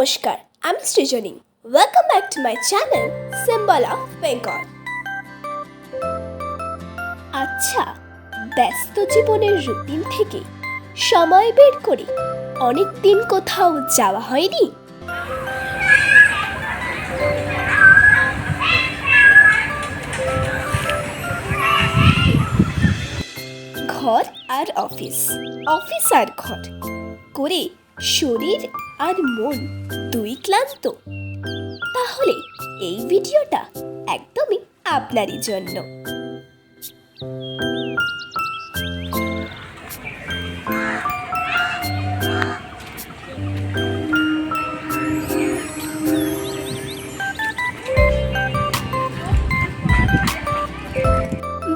নমস্কার, আমি Srijani. Welcome back to my channel Symbol of Bengal আচ্ছা ব্যস্ত জীবনের রুটিন থেকে সময় বের করে অনেক দিন কোথাও যাওয়া হয়নি? ঘর আর অফিস। অফিস আর ঘর। করে শরীর আর মন দুই ক্লান্ত। তাহলে এই ভিডিওটা একদমই আপনারই জন্য।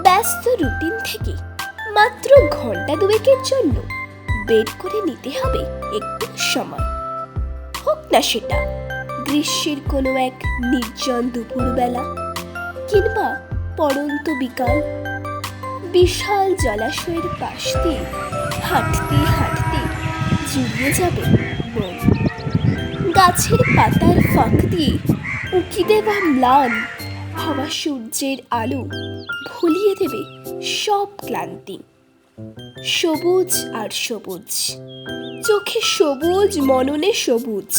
ব্যস্ত রুটিন থেকে মাত্র ঘণ্টা দুয়েকের জন্য বের করে নিতে হবে একটু সময়। হোক না সেটা গ্রীষ্মের কোনো এক নির্জন দুপুরবেলা কিংবা পড়ন্ত বিকাল, বিশাল জলাশয়ের পাশ দিয়ে হাঁটতে হাঁটতে জুড়িয়ে যাবে মন গাছের পাতার ফাঁক দিয়ে উঁকি দেওয়া ম্লান হওয়া সূর্যের আলো ভুলিয়ে দেবে সব ক্লান্তি। সবুজ আর সবুজ চোখে সবুজ মননে সবুজ।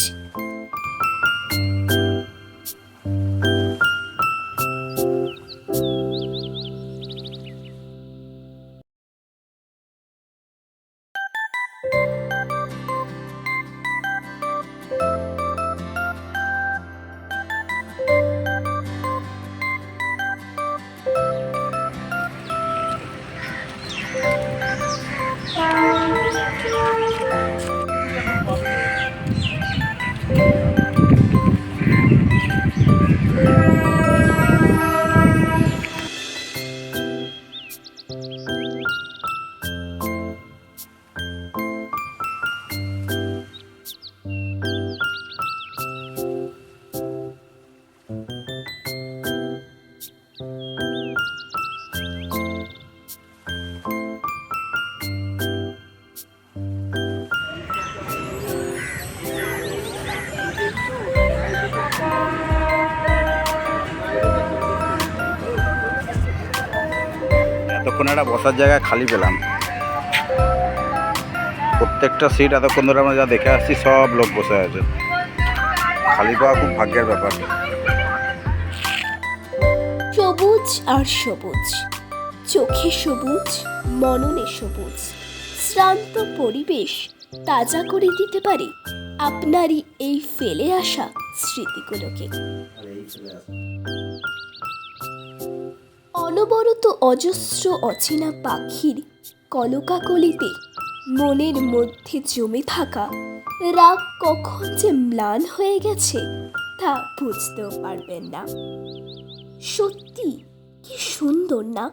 এতক্ষণ একটা বসার জায়গা খালি পেলাম। প্রত্যেকটা সিট এতক্ষণ ধরে আমরা যা দেখে আসছি, সব লোক বসে আছে। খালি পাওয়া খুব ভাগ্যের ব্যাপার। সবুজ আর সবুজ। চোখে সবুজ, মননে সবুজ। শ্রান্ত পরিবেশ তাজা করে দিতে পারে আপনারই এই ফেলে আসা স্মৃতিগুলোকে। অনবরত অজস্র অচেনা পাখির কলকাকলিতে মনের মধ্যে জমে থাকা রাগ কখন যে ম্লান হয়ে গেছে তা বুঝতেও পারবেন না। সত্যি কি সুন্দর না?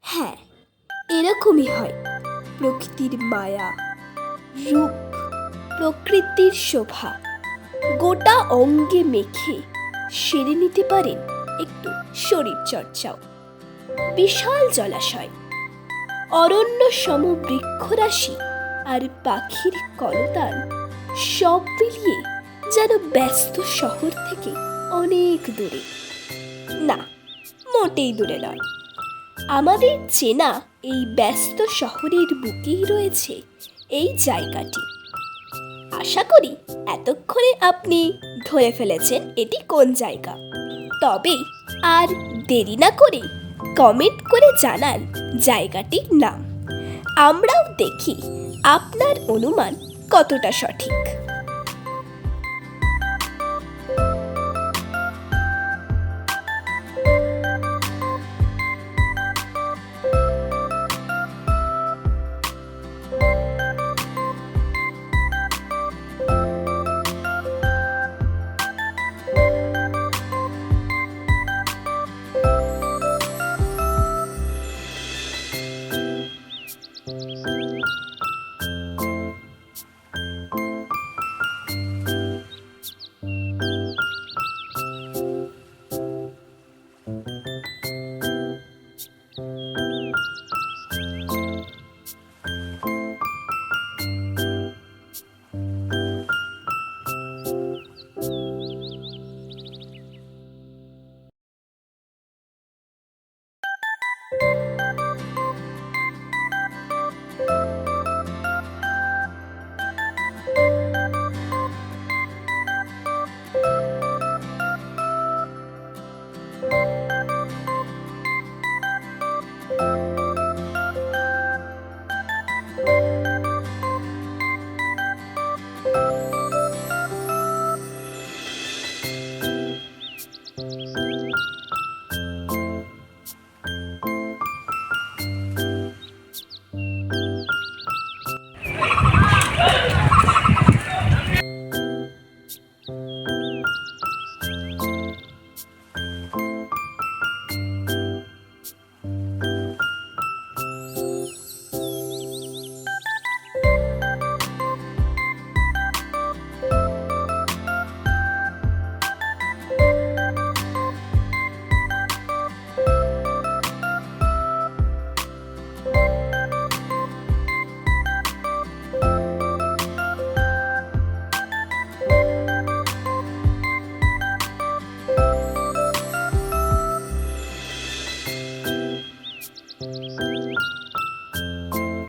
হ্যাঁ এরকমই হয়। প্রকৃতির মায়া, রূপ, প্রকৃতির শোভা, গোটা অঙ্গে মেখে সেরে নিতে পারেন একটু শরীর চর্চাও। বিশাল জলাশয়, অরণ্য সম বৃক্ষরাশি আর পাখির কলতান সব মিলিয়ে যেন ব্যস্ত শহর থেকে অনেক দূরে। না, মোটেই দূরে নয়। আমাদের চেনা এই ব্যস্ত শহরের বুকেই রয়েছে এই জায়গাটি। আশা করি এতক্ষণে আপনি ধরে ফেলেছেন এটি কোন জায়গা। তবে আর দেরি না করে কমেন্ট করে জানান জায়গাটির নাম। আমরাও দেখি আপনার অনুমান কতটা সঠিক।